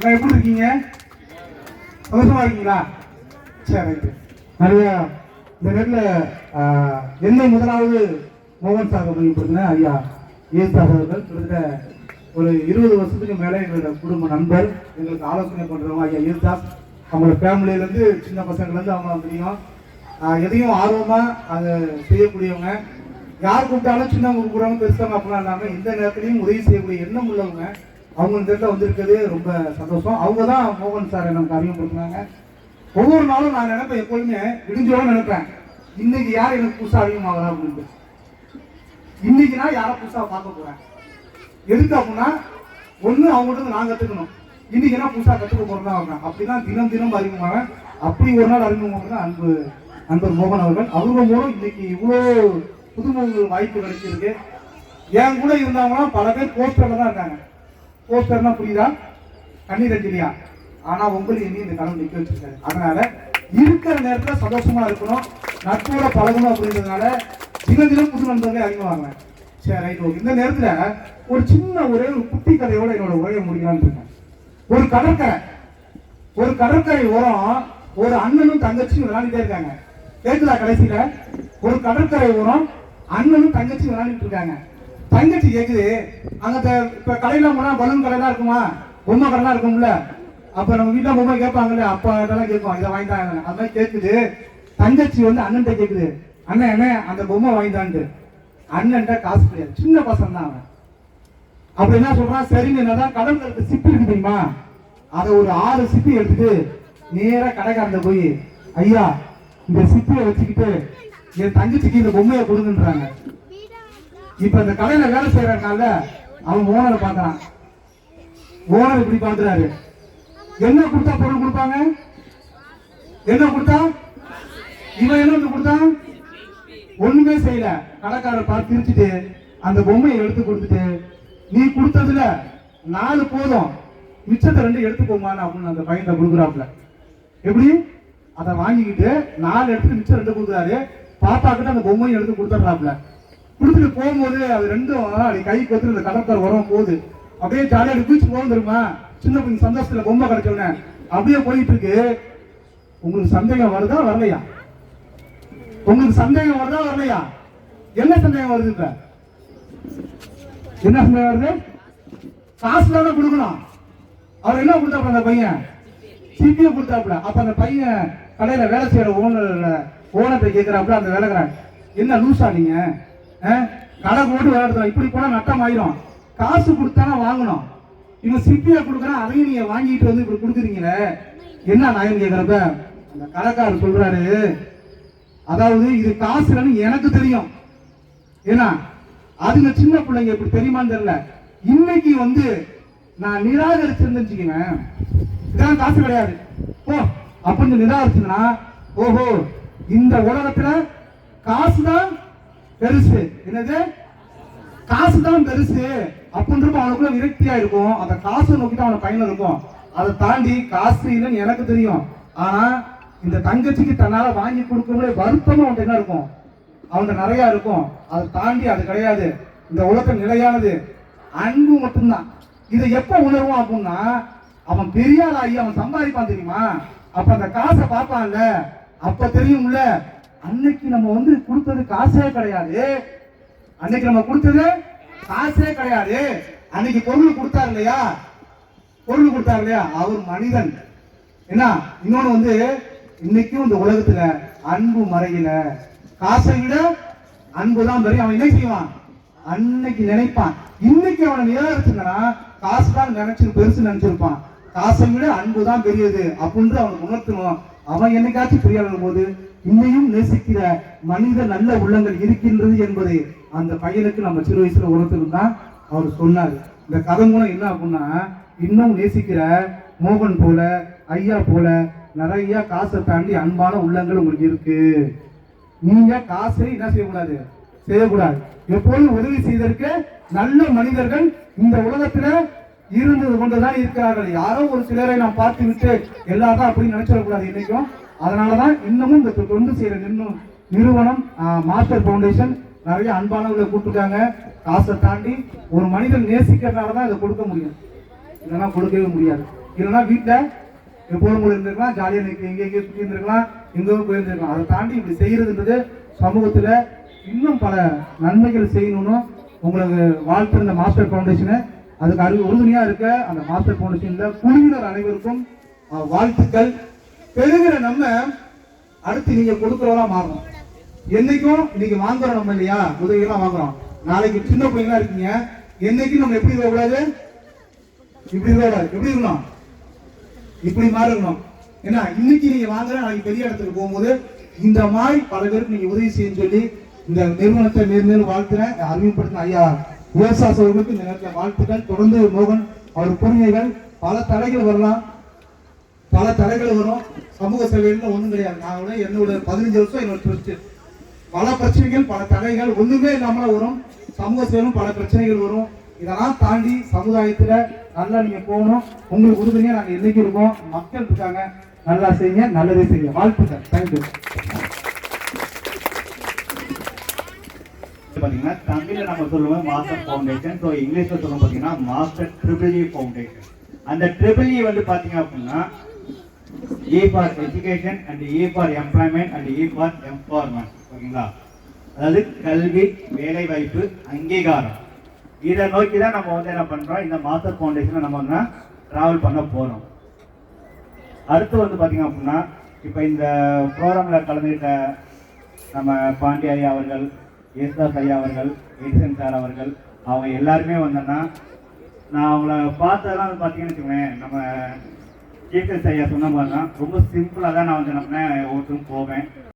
நான் எப்படி இருக்கீங்க? சந்தோஷமா இருக்கீங்களா? சரி ரைட்டு நிறைய இந்த நேரத்தில் என்னை முதலாவது மோகன் சாக பதிவுப்படுத்தின ஐயா ஏசுதாஸ் அவர்கள். கிட்டத்தட்ட ஒரு இருபது வருஷத்துக்கு மேலே எங்களோட குடும்ப நண்பர் எங்களுக்கு ஆலோசனை பண்ணுறவங்க ஐயா ஏசுதாஸ் அவங்களோட ஃபேமிலியிலேருந்து சின்ன பசங்கள்லேருந்து அவங்க தெரியும். எதையும் ஆர்வமாக அதை செய்யக்கூடியவங்க. யார் கூப்பிட்டாலும் சின்னவங்க கூப்பிடுறாங்க பெருசாங்க அப்படிலாம் இல்லாமல் இந்த நேரத்துலையும் உதவி செய்யக்கூடிய எண்ணம் உள்ளவங்க. அவங்க இந்த வந்திருக்கிறது ரொம்ப சந்தோஷம். அவங்க தான் மோகன் சார் நமக்கு அறிமுகப்படுத்தினாங்க. ஒவ்வொரு நாளும் நான் நினைப்பேன் எப்பொழுதுமே விடிஞ்சோட நினைப்பேன். இன்னைக்கு யார் எனக்கு புதுசாக அறிமுகமாகலாம் அப்படின்ட்டு. இன்னைக்கு நான் யாரை புதுசாக பார்க்க போகிறேன் எதுக்கு அப்படின்னா ஒன்று அவங்கள்ட்ட நான் கற்றுக்கணும் இன்னைக்கு நான் புதுசாக கற்றுக்க போகிறேன் அவங்க. அவங்க அப்படிதான் தினம் தினம் அறிமுகமாக அப்படி ஒரு நாள் அறிமுகமாக தான் அன்பு நண்பர் மோகன் அவர்கள். அவங்க மூலம் இன்னைக்கு இவ்வளோ புதுமுக வாய்ப்பு கிடைச்சிருக்கு என் கூட இருந்தவங்களாம் பல பேர் போஸ்டரில் தான் இருக்காங்க போஸ்டர்னா புரியுதா? கண்ணீர் அஞ்சலியா ஆனா உங்களுக்கு இனி இந்த கடவுள் நிக்க வச்சிருக்காரு. அதனால இருக்கிற நேரத்துல சந்தோஷமா இருக்கணும். நட்போட பழகணும் அப்படின்றதுனால தினம் தினம் புது நண்பர்களே அறிமுகமாங்க சரி ரைட் ஓகே இந்த நேரத்துல ஒரு சின்ன ஒரே ஒரு குட்டி கதையோட என்னோட உரையை முடிக்கலாம்னு இருக்கேன். ஒரு கடற்கரை. ஒரு கடற்கரை ஓரம் ஒரு அண்ணனும் தங்கச்சியும் விளையாடிட்டே இருக்காங்க. கேட்குதா கடைசியில? ஒரு கடற்கரை ஓரம் அண்ணனும் தங்கச்சியும் விளையாடிட்டு இருக்காங்க. தங்கச்சி கேக்குது. அங்கே த- இப்ப கடையில போனா பலூன் கடைலாம் இருக்குமா? பொம்மை கடைலாம் இருக்கும்ல. அப்ப நம்ம வீட்டுல பொம்மை கேட்பாங்கல்ல அப்பா இதெல்லாம் கேட்போம். இதை வாங்கி தான் மாதிரி கேக்குது. தங்கச்சி வந்து அண்ணன்ட்ட கேக்குது. அண்ணன் என்ன அந்த பொம்மை வாங்கிட்டான்ட்டு அண்ணன்ட்ட காசு கிடையாது. சின்ன பசங்க தான் அவன். அப்படி என்ன சொல்றான்? சரின்னு என்னதான் கடல்ல இருக்க சிப்பி இருக்கு தெரியுமா? அதை ஒரு ஆறு சிப்பி எடுத்துட்டு நேரா கடைக்காரந்த போய் ஐயா இந்த சிப்பியை வச்சுக்கிட்டு என் தங்கச்சிக்கு இந்த பொம்மையை கொடுங்கன்றாங்க. இப்ப இந்த கடையில வேலை செய்யறதுனால அவன் ஓனரை பாக்குறான் ஓனர் இப்படி பாக்குறாரு என்ன கொடுத்தா பொருள் கொடுப்பாங்க? என்ன கொடுத்தா? இவன் என்ன கொடுத்தான்? ஒண்ணுமே செய்யல. கடைக்காரர் பார்த்து பிரிச்சுட்டு அந்த பொம்மையை எடுத்து கொடுத்துட்டு நீ கொடுத்ததுல நாலு போதும். மிச்சத்தை ரெண்டு எடுத்துக்கோமான்னு அப்படின்னு அந்த பையன் கொடுக்குறாப்புல. எப்படி? அதை வாங்கிக்கிட்டு நாலு எடுத்து மிச்சம் ரெண்டு கொடுக்குறாரு. பாப்பா கிட்ட அந்த பொம்மையை எடுத்து கொடுத்துட்றாப்புல. கொடுத்துட்டு போகும்போது அது ரெண்டும் நீ கை கத்துட்டு இந்த கடற்கரை வரும் போது அப்படியே ஜாலியாக பீச் போகும் தெரியுமா? சின்ன கொஞ்சம் சந்தோஷத்துல பொம்மை கிடைச்சோடனே அப்படியே போயிட்டு இருக்கு உங்களுக்கு சந்தேகம் வருதா வரலையா? உங்களுக்கு சந்தேகம் வருதா வரலையா? என்ன சந்தேகம் வருது இப்ப? என்ன சந்தேகம் வருது? காசு தான் கொடுக்கணும். அவர் என்ன கொடுத்தாப்புல அந்த பையன்? சிபிஐ கொடுத்தாப்புல. அப்ப அந்த பையன் கடையில வேலை செய்யற ஓனர் ஓனர்கிட்ட கேட்கிறாப்புல அந்த வேலைக்காரன். என்ன லூசா நீங்க? கடை போட்டு விளையாடுறோம் இப்படி போனால் நட்டம் ஆயிரும் காசு கொடுத்தானா வாங்கணும். இவன் சிப்பியை கொடுக்குறான் அதையும் நீங்க வாங்கிட்டு வந்து இப்படி கொடுக்குறீங்களே. என்ன நாயன் கேட்குறப்ப அந்த கடைக்காரர் சொல்றாரு அதாவது இது காசு இல்லைன்னு எனக்கு தெரியும். ஏன்னா அதுங்க சின்ன பிள்ளைங்க இப்படி தெரியுமான்னு தெரியல. இன்னைக்கு வந்து நான் நிராகரிச்சிருந்தேன் வச்சுக்கோங்க இதெல்லாம் காசு கிடையாது. ஓ அப்படின்னு நிராகரிச்சுன்னா ஓஹோ இந்த உலகத்துல காசு தான் பெருசு. என்னது? காசு தான் பெருசு. அப்படின்றப்ப அவனுக்குள்ள விரக்தியா இருக்கும். அந்த காசை நோக்கி தான் அவன பயணம் இருக்கும். அதை தாண்டி காசு இல்லைன்னு எனக்கு தெரியும். ஆனா இந்த தங்கச்சிக்கு தன்னால வாங்கி கொடுக்கவே வருத்தமும் அவன்கிட்ட என்ன இருக்கும்? அவன்கிட்ட நிறைய இருக்கும். அதை தாண்டி அது கிடையாது. இந்த உலகம் நிலையானது அன்பு மட்டும்தான். இதை எப்ப உணர்வோம் அப்படின்னா அவன் பெரிய ஆளாகி அவன் சம்பாதிப்பான் தெரியுமா? அப்ப அந்த காசை பார்ப்பான்ல. அப்ப தெரியும்ல அன்னைக்கு நம்ம வந்து கொடுத்தது காசே கிடையாது. அன்னைக்கு நம்ம கொடுத்தது காசே கிடையாது. அன்னைக்கு பொருள் கொடுத்தாரு இல்லையா? பொருள் கொடுத்தாரு இல்லையா? அவர் மனிதன். என்ன? இன்னொன்னு வந்து இன்னைக்கும் இந்த உலகத்துல அன்பு மறையில. காசை விட அன்பு தான் பெரிய. அவன் என்ன செய்வான்? அன்னைக்கு நினைப்பான். இன்னைக்கு அவனை நிராகரிச்சுங்கன்னா காசு தான் நினைச்சு பெருசு நினைச்சிருப்பான். காசை விட அன்பு தான் பெரியது. அப்படின்னு அவனுக்கு உணர்த்தணும். அவன் என்னைக்காச்சும் புரியாத போது இன்னையும் நேசிக்கிற மனித நல்ல உள்ளங்கள் இருக்கின்றது என்பதை அந்த பையனுக்கு நம்ம சிறு வயசுல உணர்த்தணும் தான் அவர் சொன்னார். இந்த கதை மூலம் என்ன அப்படின்னா இன்னும் நேசிக்கிற மோகன் போல ஐயா போல நிறைய காசை தாண்டி அன்பான உள்ளங்கள் உங்களுக்கு இருக்கு. நீங்க காசை என்ன செய்யக்கூடாது? செய்யக்கூடாது. எப்போதும் உதவி செய்திருக்க நல்ல மனிதர்கள் இந்த உலகத்துல இருந்தது கொண்டுதான் இருக்கிறார்கள். யாரோ ஒரு சிலரை நாம் பார்த்து விட்டு எல்லாரும் அப்படி நினைச்சிடக்கூடாது இன்னைக்கும் அதனாலதான் இன்னமும் இந்த தொண்டு செய்யற நின்னும் நிறுவனம் மாஸ்டர் ஃபவுண்டேஷன் நிறைய அன்பானவர்களை கூப்பிட்டுருக்காங்க. காசை தாண்டி ஒரு மனிதன் நேசிக்கிறதுனால தான் இதை கொடுக்க முடியும். இல்லைன்னா கொடுக்கவே முடியாது. இல்லைன்னா வீட்டில் எப்போதும் போல இருந்திருக்கலாம் ஜாலியாக நிற்க எங்கே எங்கேயோ சுற்றி இருந்திருக்கலாம் எங்கேயோ போயிருந்திருக்கலாம் அதை தாண்டி இப்படி செய்யறதுன்றது சமூகத்தில் இன்னும் பல நன்மைகள் செய்யணும்னு உங்களுக்கு வாழ்த்துற இந்த மாஸ்டர் ஃபவுண்டேஷனை அதுக்கு அறிவு உறுதுணையாக இருக்க அந்த மாஸ்டர் பவுண்டேஷன்ல குழுவினர் அனைவருக்கும் வாழ்த்துக்கள். பெறுகிற நம்ம அடுத்து நீங்க கொடுக்கறதா மாறணும். என்னைக்கும் இன்னைக்கு வாங்குறோம் நம்ம இல்லையா? உதவியெல்லாம் வாங்குறோம். நாளைக்கு சின்ன பிள்ளைங்களா இருக்கீங்க. என்னைக்கும் நம்ம எப்படி இருக்கக்கூடாது இப்படி இருக்கக்கூடாது எப்படி இருக்கணும்? இப்படி மாறி இருக்கணும். ஏன்னா இன்னைக்கு நீங்க வாங்குற நாளைக்கு பெரிய இடத்துக்கு போகும்போது இந்த மாதிரி பல பேருக்கு நீங்க உதவி செய்யன்னு சொல்லி இந்த நிறுவனத்தை மேல் மேலும் வாழ்த்துறேன். அறிமுகப்படுத்தின ஐயா விவசாய அவர்களுக்கு இந்த நேரத்தில் வாழ்த்துக்கள். தொடர்ந்து மோகன் அவர் பொறுமைகள் பல தடைகள் வரலாம். பல தடைகள் வரும். சமூக சேவைகள்னு ஒன்றும் கிடையாது. நான் கூட என்னோட பதினஞ்சு வருஷம் என்னோட ட்ரஸ்ட் பல பிரச்சனைகள் பல தடைகள் ஒன்றுமே இல்லாமல் வரும். சமூக சேவையும் பல பிரச்சனைகள் வரும். இதெல்லாம் தாண்டி சமுதாயத்தில் நல்லா நீங்கள் போகணும். உங்களுக்கு உறுதுணையாக நாங்கள் என்னைக்கு இருக்கோம். மக்கள் இருக்காங்க. நல்லா செய்யுங்க. நல்லதே செய்யுங்க. வாழ்த்துக்கள். தேங்க்யூ பார்த்தீங்கன்னா தமிழில் நம்ம சொல்லுவோம் மாஸ்டர் ஃபவுண்டேஷன் ஸோ இங்கிலீஷில் சொல்லுவோம் பாத்தீங்கன்னா மாஸ்டர் ட்ரிபிள் இ ஃபவுண்டேஷன் அந்த ட்ரிபிள் இ வந்து பார்த்தீங்க அப்படின்னா E for education and E for employment and E for empowerment ஓகேங்களா? அதாவது கல்வி வேலை வாய்ப்பு அங்கீகாரம். இதை நோக்கி தான் நம்ம வந்து என்ன பண்ணுறோம் இந்த மாஸ்டர் ஃபவுண்டேஷனை நம்ம வந்து ட்ராவல் பண்ண போகிறோம் அடுத்து வந்து பார்த்தீங்க அப்படின்னா இப்போ இந்த ப்ரோக்ராமில் கலந்துக்கிட்ட நம்ம பாண்டி அவர்கள் யேசுதாஸ் ஐயா அவர்கள் எடிசன் சார் அவர்கள் அவங்க எல்லாருமே வந்தோன்னா நான் அவங்கள பார்த்ததெல்லாம் வந்து பார்த்தீங்கன்னு வச்சுக்கோங்களேன் நம்ம ஜிஎஸ்எஸ் ஐயா சொன்ன மாதிரி தான் ரொம்ப சிம்பிளாக தான் நான் வந்து நம்ம ஒவ்வொருத்தரும் போவேன்.